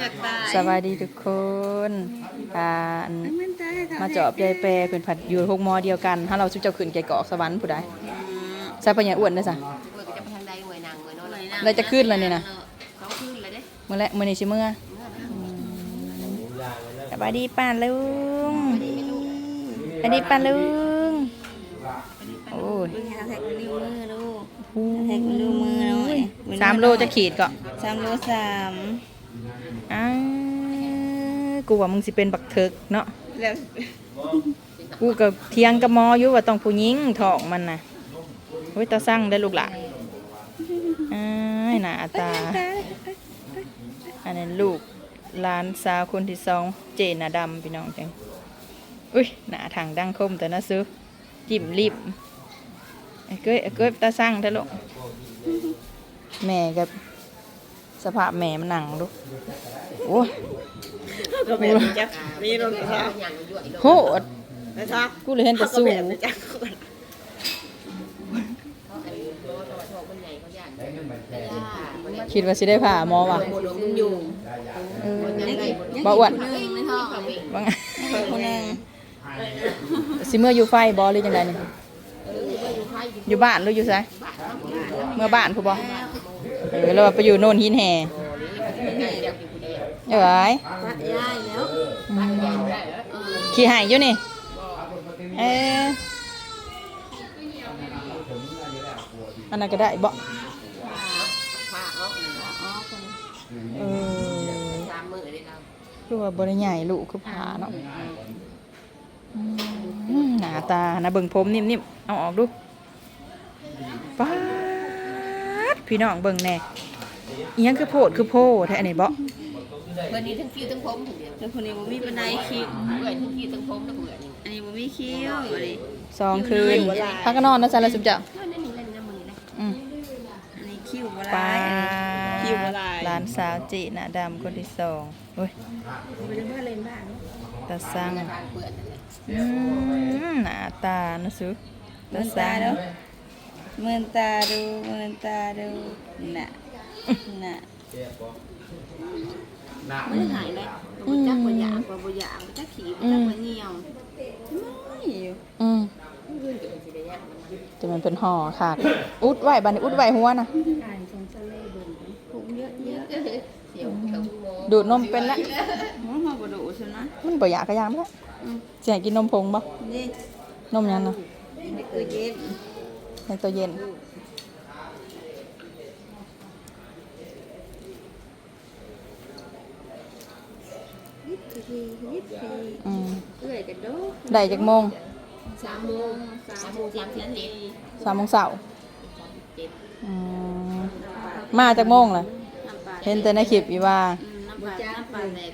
อยากตายสวัสดีทุกคนการมาเจาะยายแปรเป็นผัดอยู่หกมอเดียวกัน ถ้าเราชุบเจ้าขึ้นแกเกาะสวรรค์ผู้ใดใส่ปัญญาอ้วนนะจ๊ะเมื่อจะไปทางใดหน่วยนางหน่วยโน้นแล้วจะขึ้นแล้วนี่นะเขาขึ้นเลยเด้เมื่อแรกมื่อนี้ชิเมื่อสวัสดีป้าลุงสวัสดีป้าลุงโอ้ยแท็กนิ้วมือลูกหูแท็กนิ้วมือหน่อยสามโลจะขีดก็สามโลสาม อ้ากูว่ามึงสิเป็นบักเถิกเนาะแล้วกูกับเทียงกับหมออยู่ว่าต้องผู้หญิงท้องมันนะเฮ้ยตาสั่งได้อลูกหล่ะอ้ายหน้าตา อันนั้นลูกหลานสาวคนที่สองเจน่ะดำพี่น้องจังอุ้ยหน้าทางดังคมแต่นะซื้อจิ้มลิบไอ้เก้ยไอ้เก้ยตาสั่งเถอะลูกแม่กับ สภาพแม่มันหนังลูกโอ้ยก็แบบจักมีรถนะอย่างยั่วอีกโหดนะจ๊ะกูเลยเห็นแต่สูแบบจักเขาไอ้โน้ตโน้ตมันใหญ่เขาย่านแต่ย่าคิดว่าสิได้ผ่าหมอว่ะหมดลงมันอยู่เออยังไงบ่อ้วนเองในท้องว่าไงคนนึงสิเมื่ออยู่ไฟบอหรือจังไดนี่เออว่าอยู่ไฟอยู่อยู่บ้านหรืออยู่ไสบ้านเขาอยู่เมื่อบ้านผู้บ่ เออแล้วว่าไปอยู่โน่นหินแห่ใหญ่เดียวอยู่คนเดียวเอ้ยป้าย่ายแล้วอืมเออขี่หายอยู่นี่เอออันนั้นก็ได้บ่ผ้าเนาะเออสามมือเลยเราคือว่าบ่ได้ใหญ่ลูกคือผาเนาะอืมหน้าตานะเบิ่งผมนิ่มๆเอาออกดูป๊าด พี่น้องเบิ่งแน่อีหยังคือโพดคือโพแท้อันนี้บ่เมื่อนี้ทั้งคิ้วทั้งผมเดียวแล้วคนนี้บ่มีบันไดคิ้วเบื่อทั้งคิ้วทั้งผมแล้วเบื่อนี่อันนี้บ่มีคิ้วอันนี้สองคืนพักก็นอนนะจ๊ะแล้วสุบเจ้าเพื่อนนั่นนี่เล่นน้ำมือเลยอืมอันนี้คิ้วบ่ปลาลายอันนี้คิ้วบ่ลายหลานสาวจีหน้าดำคนที่สองเฮ้ยบ่ได้มาเล่นบ้านตาสั่งทางเบื่อนั่นแหละอืมหน้าตานะสุเมือนตาดูเมือนตาดูเมือนตาดูน่ะน่ะมันหายแล้วบ่จักบ่อยากบ่บ่อยากบ่จักขี้บ่จักบ่เหี่ยวไม่อยู่อืมเพื่อนจะเป็นสิได้ยากมันจะมันเป็นห่อขาดอุดไว้บัดนี้อุดไว้หัวนะผมเยอะเยอะเสียวเขาโมดูดนมเป็นละมันมาบ่ดูใช่ไหมมันบ่อยากกระยามละจะให้กินนมผงบ่นี่นมยังนะนี่คือเย็น ในตัวเย็น ยิบทียิบทีอืมเอื้อยกันดูได้จากโมงสามโมงสามโมงสามสิบเจ็ดสามโมงเช้าสามสิบเจ็ดอืมมาจากโมงล่ะน้ำปลาเห็นแต่ในคลิปอยู่ว่าน้ำปลาน้ำปลาแหลก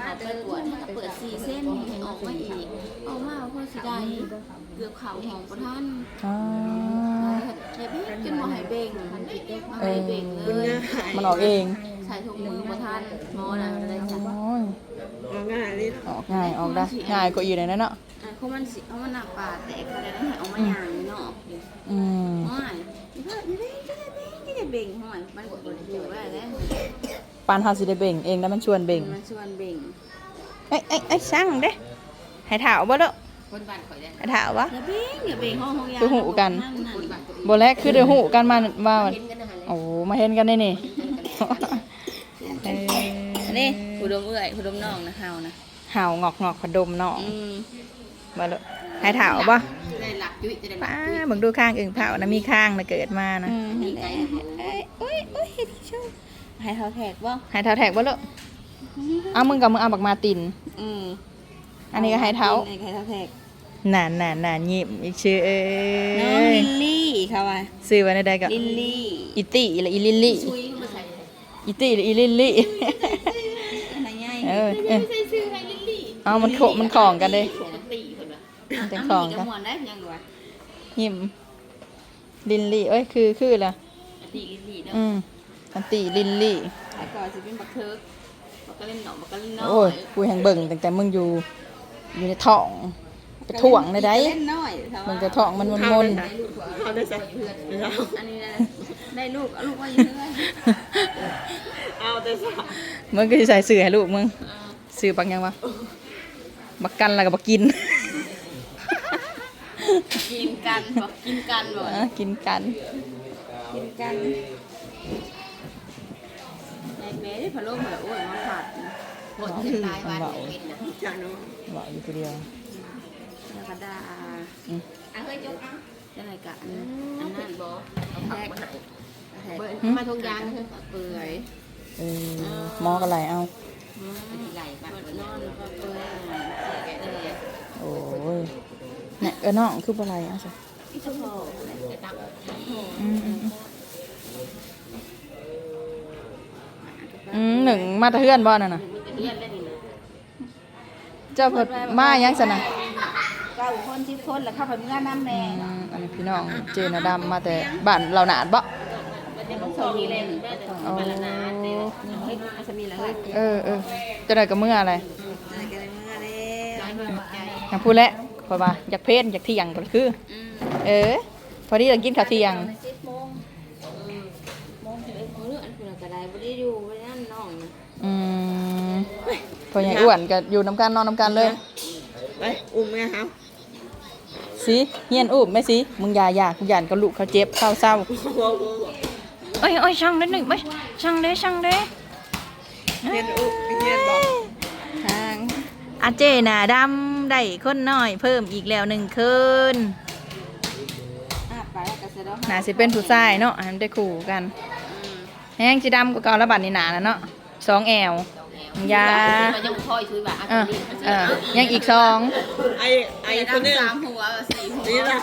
มาเปิดปวดถ้าเปิดสี่เส้นให้ออกมาอีกออกมาเพราะสิได้เกือบเข่าของประท่านอ๋อ อย่าเบ่งจนมาหายเบ่งมาเอหายอเบ่งเลยมันออกเองใส่ถุงมือประท่านหมอน่ะอะไรจ้ะโอ้ยง่ายเลยออกง่ายออกได้ง่ายกว่าอยู่ในนั้นเนาะอะเขามันสิเอามันหนักปลาแตกเขาเลยให้เอามาย่างนี่เนาะอืมห้อยอีพ่ออย่าเบ่งอย่าเบ่งอย่าเบ่งห้อยมันก็บ่ได้อยู่ได้แล้วปานเฮาสิได้เบ่งเองแล้วมันชวนเบ่งมันชวนเบ่ง เอ้ยเอ้ยเอ้ยช่างเด้ให้ถาวบ่เด้อ คนบ้านข่อยได้ให้ถาวบ่อย่าเบ่งอย่าเบ่งห้องห้องยาคือหูกันคนบ้านตัวเองบ่แลกคือได้ฮู้กันมาว่าเห็นกันนะฮะเลยโอ้มาเห็นกันได้นี่เออันนี้ผู้ดมเอื้อยผู้ดมน้องนะเฮานะห่าวงอกงอกพดมเนาะอืมบ่เด้อให้ถาวบ่จะได้หลักจุ้ยจะได้หลัป้ากจุ้ยเบิ่งดูข้างอึ่งเผานะมีข้างนะเกิดมานะอืมเห็นไหมเอ้ยโอ้ยโอ้ยเฮ็ดที่ชอบให้เขาแท็กบ่ให้เท้าแท็กบ่เด้อเอามึงกับมึงเอาบักมาติน อืมอันนี้ก็ให้เท้าอันนี้ก็ให้เขาแท็ก นานนานนานยิ้มอีกชื่อเอ้น้องยลิลลี่เขาว่าซื้อไว้ในใดก็ลิลลี่อีตี้หรืออีลิลลี่ชุยมาใส่อีตี้หรืออีลิลลี่อันไหนใหญ่เออเออใส่ซื้อให้ลิลลี่เอามันโขมันของกันเด้ปกติคนละมันจะอะของมีกักระนมวลได้ยังวะยิ้มลิลลี่เอ้ยคือคือละอันนี้ลิลลี่เนาะอืมอันตีลิลลี่แล้วก็สิเป็นบักเทิกบักกะเล่นหนอบักกะเล่นน้อยโอ้ยกูแห่งเบิ่งตั้งแต่มึงอยู่อยู่ในท้อง ไปถ่วงในใดบักกะเล่นน้อยเขามึว่างจะท้องมันมนเขาได้ใส่เพื่อนอันนี้นะได้ลูกเอาลูกว่าอยู่เรื่อยๆเอาแต่สามึงก็สิใส่สื่อให้ลูกมึงสื่อปักยังวะบักกันแล้วก็บักกิน กินกันบอกกินกันบอกอะกินกัน กินกันในแม่ที่พะโล้มาโอ้ยมาผัดหมดที่ตายวันเป็นนะจังเนาะบอกอยู่คนเดียว แล้วก็ดาอืมอะเฮ้ยยกอะจะอะไรกันอันนั้นบอเอาผักมาให้เบิร์หืมมาทงยางคือเปื่อยเออหมอกันไรเอาไหลแบบนอนก็เปื่อยเออโอ้ยเนี่ยเออน้องคืออะไรเอาสิพี่ชั่วโมงจะตักอืมอืมอืมอืมหนึ่งมาแตะเฮือนบ่นั่นน่ะมันจะเลื่อนได้ดีนะเจ้าเพิ่นมายังสนะเก้า คนสิบคนแล้วเข้าไปเมื่อน้ำแม่อืมอันนี้พี่น้องเจนดำมาแต่บ้านเราหนาดบ่มันจะต้องส่งมีเลนได้แต่โอ้มาละนาเต้เฮ้ยอาจจะมีอะไรเฮ้ยเออเออจะได้กับเมื่ออะไรอะไรกันเมื่อแล้วใจเมื่อใจอยากพูดแล้วเพราะว่าอยากเพศอยากเที่ยงก็คืออืมเออ พอดีเรากินข้าวเที่ยงสิบโมงอืมโมงถึงเอ็ดโมงเรื่องอันคุณกระไดไม่ได้อยู่ไม่ได้นั่นน้องนะอืมพอใหญ่อ้วนก็อยู่น้ำกันนอนน้ำกันเลยไปอุ้มแม่ครับ สิเฮียนอุ้มไหมสิมึงอยาอยากกูหยานกับลูกเขาเจ็บเข้าเศร้าเอ้ยเอ้ยช่างได้หนึ่งไหมช่างได้ช่างได้เฮียนอุ้มเฮียนบอกทางอาเจน่ะดำได้คนน้อย เพิ่มอีกแล้วหนึ่งคืนอะไปแล้วก็เสร็จแล้วน่าสิเป็นผู้ชายเนาะให้มันได้คู่กันแห้งจีดำก็เก่าแล้วบัดนี้หนาแล้วเนาะสองแอ วยา มันยังคอยช่วยแบบเออเออยังอีกสองไอ้ไอ้คนหนึงสามหัวสี่หัวนี่ล่ะ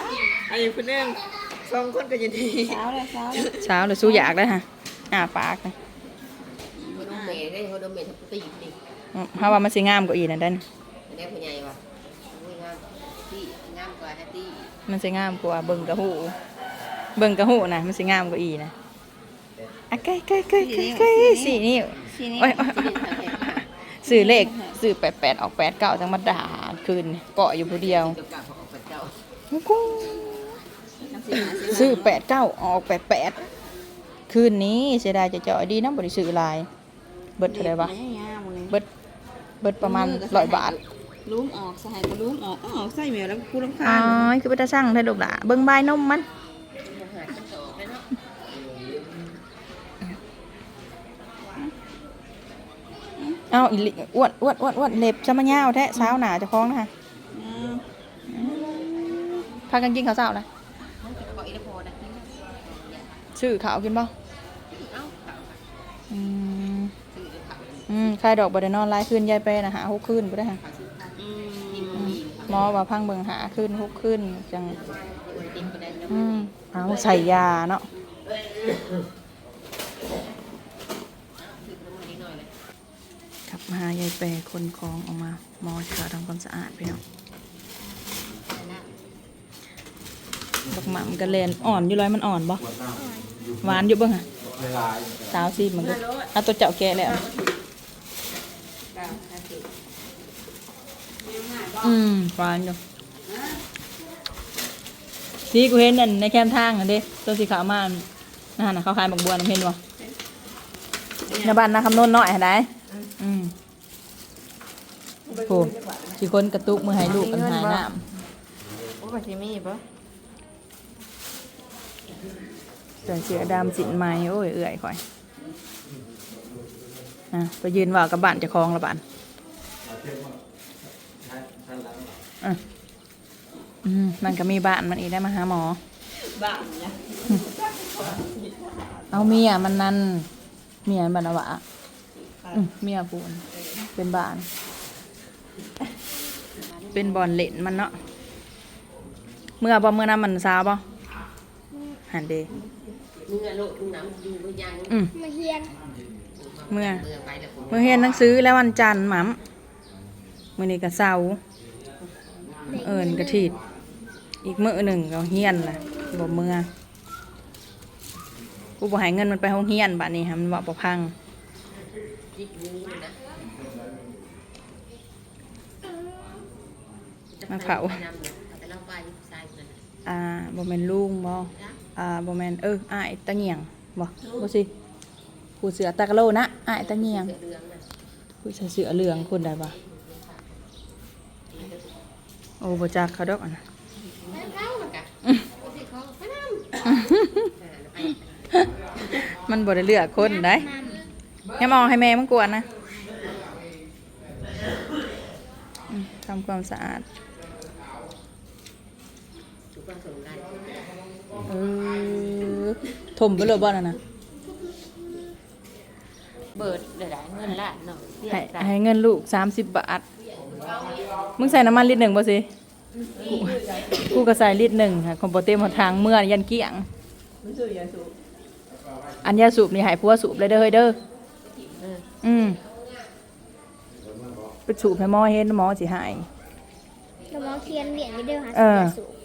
ไอ้คนหนึงสองคนก็อยินดีเช้าเลยเช้าเช้าเลยสู้อยากได้ฮะอ่าปากนะคนดมเมย์ได้คนดมเมย์ทับตีดิอืมเพราะว่ามันสิงามกว่าอีนั่นเด้นอันนี้ผู้ใหญ่ว่ะอุ้ยงามที่งามกว่าแฮตตี้มันสิงามกว่าเบิ่งกระหูเบิ่งกระหูนะมันสิงามกว่าอีนะอะใกล้ใกล้ใกล้ใกล้ใกล้สี่นิ้ว ทีนี้โอ้ยโอ้ยโอ้ยสื่อเลขสื่อแปดแปดออกแปดเก้าจังมาด่าคืนนี่เกาะอยู่ผู้เดียวเจ้ากับของพระเจ้ากูซื้อแปดเก้าออกแปดแปดคืนนี้เสียดายจะเจาะดีนะบริสื่อหลาย เบิดเท่าไหรวะ เบิดเบิดประมาณร้อยบาทลุ้มออกใส่ก็ลุ้มออกต้องออกใส่แมวแล้วกูรำอ๋คาอญคือไปตาสั่งได้ลูกหล่ะเบิ่งใบนมมัน หาขึ้นต่อไปเนาะ เอาอีหลิอ้วนอ้วนอ้วนอ้วนเล็บจะมาเงาวแท้เช้าหนาเจะคล้าของนะฮะพากันกินข้าวเช้าละบอกอีละพอนะซื้อข้าวกินบ่เอ้าอืมซื้อจะขับอืมใครดอกบ่ได้นอนหลายคืนยายไปนะหาหกคืนบ่ได้ฮะขาซื้อผักอืมกินบะหมี่หมอว่าพังเบิ่งหาคืนหกคืนจังติดไปได้แล้วอืมเอาใส่ยาเนาะ ถือน้ำมันนิดหน่อยเลย กลับมายายแปรคนคลองออกมาหมอจะทำความสะอาดพี่น้องบักหม่ำกระเลนอ่อนอยู่ร้อยมันอ่อนบ่หวานอยู่เบิ่งอะสาวซีมันก็เอาตัวเจ้าแกะแล้วอืมหวานอยู่สีกูเห็นนั่นในแคมทางอะเด้ตัวสีขาวมานั่นน่ะเขาขายบักบัวน่ะเห็นบ่ในบ้านนาคำนนน้อยหั่นได้อืม โหสิคนกระตุกมือให้ลูกกันหายน้ำโอ้ปัจจิมีปะเสื้อเสือดำสินไหม้โอ้ยเอื่อยค่อยอะไปยืนว่ากับบ้านเจะคลองละบ้านอะอืมมันก็มีบ้านมันอีกได้มาหาหมอ บ้านเนี่ยเอาเมียมันนั่นเมียมันบรรวะอืมเมียปูนเป็นบ้าน เป็นบอลเล่นมันเนาะเมื่อบ่เมื่อนั้นมันซาวบ่หันเดมึงอะโลดมึงน้ำอยู่มึงยังอืมมาเฮียนเมื่อเมืองไปแล้วผมเมื่อเรียนหนังสือแล้ววันจันทร์หมัมมื่อนี้ก็เสาร์เอิญกระถิดอีกมื้อหนึ่งก็เฮียนล่ะบ่เมื่อกูบ่ให้เงินมันไปห้องเฮียนบัดนี้ฮะมันบอกบ่พังจิกมือนะ มาเผาไปนำเนี่ยแต่เราไปใส่เลยอ่าบ่แม่นลุงบ่อ่าบ่แม่นเอออ้ายตะเหียงบ่บ่สิผู้เสือตากะโลนะอ้ายตะเงียงเสือเรืองนะผู้ใส่เสือเหลืองคนใดบ่โอ้บ่จักเขาดอกอันนะแล้วเข้ามันกะสิเขาไปนำมันบ่ได้เลือกคนได้ให้มองให้แม่มันกวนนะอืมทำความสะอาด ถูกผสมกัน เออถมไปเลยบ่นั่นน่ะเบิดได้หลายเงินล้านเนาะเรียให้กกันให้เงินลูก 30 บาท มึงใส่น้ำมันลิตรหนึ่งบ่สิกูกูก็ใส่ลิตรหนึ่งค่ะคอมโปเต็มหนทางเมื่อยันเกี้ยงอันยาสูบนี่ใหายพัวสูบเลยเด้อเฮ้ยเด้อ เอออืมไปสูบให้หมอเห็นหมอสิหาย แล้วหมอเคียนเหรียญไม่ได้หาเออสูง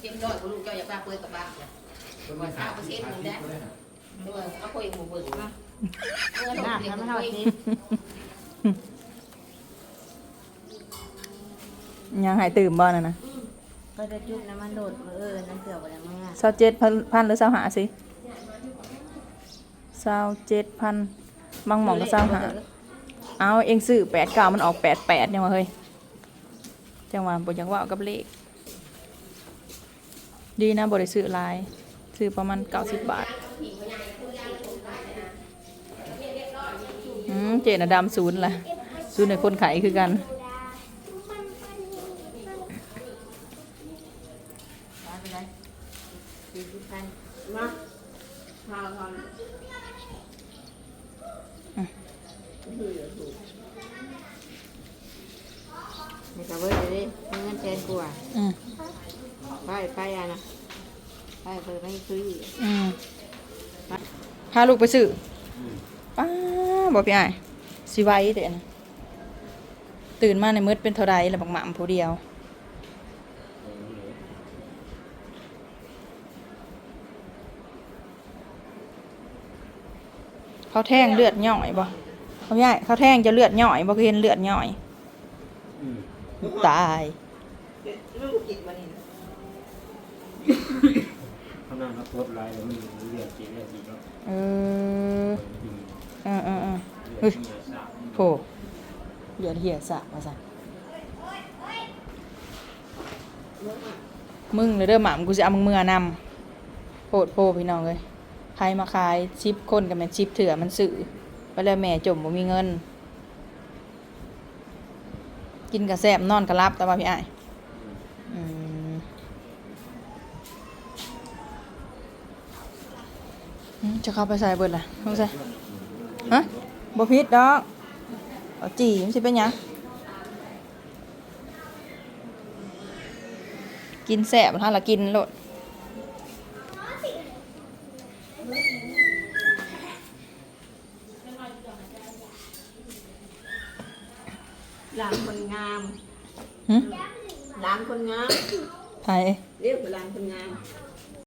เจ็บยอดกูลูกเจ้าอย่าป้าเปิดกับบ้าจ้ะว่าสาวเปอร์เซ็นต์มึงได้ด้วยเอาคุยหมู่เบิ่งมาเมื่อหน้าทำให้เราสิยังหายตื่มบ่น่ะนะก็จะจุกน้ำมันโดดมือเออน้ำเกลือไปแล้วมั้งอะเศร้าเจ็ดพันพันหรือเศร้าหาสิเศร้าเจ็ดพันบางหมองก็เศร้าหา เอาเองซื้อแปดเก้ามันออกแปดแปดเนี่ยว่ะเฮ้ยจังหวะบอยังว่าเอากับเลข ดีนะบริซื้อหลายซื้อประมาณเก้าสิบบาทอืมเจน่ะดำศูนย์ล่ะศูนย์ในคนขายคือกันได้ไปเลยสี่สิบพันมาพาทอน นี่ก็เว้ยเดี๋ยวดิมีเงินแสนกว่า อืมไปไปอะนะไปเปิดไม่ซื้ออืมพาลูกไปซื้ออป้าบอกพี่ไอ้ายสิไว้เดี๋ยวนะตื่นมาในมืดเป็นเท่าไรแล้วบักหม่ำผู้เดียว เขาแทงเลือดย่อยบ่เขาใหญ่เขาแทงจะเลือดย่อยบ่เคยเห็นเลือดย่อย ตาย ข้างหน้านักโทษลายแล้วมันเรียกจริงเรียกจริงแล้วเออเออเออเออเรีเฮ้ยยกจริงสามโถเลือดเหี่ยสะมาสั่นมึงเลยเด้อหมามกูจะเอามึงเมื่อนำโพดโพพี่น้องเลยใครมาขายชิปคนกับแม่นชิปเถื่อมันสื่อไปแล้วแม่จมบ่มีเงิน กินกระแซบนอนกระลับแต่ว่าพี่อ้ายอืมอืม จะเข้าไปใส่เบิดล่ะลงใส่ฮะบ่พิษดอกเอาจีมันสิเป็นหยังกินแสบถ้าละกินโลดหลานคนงามหึหลานคนงามไผเรียกว่าหลานคนงามอ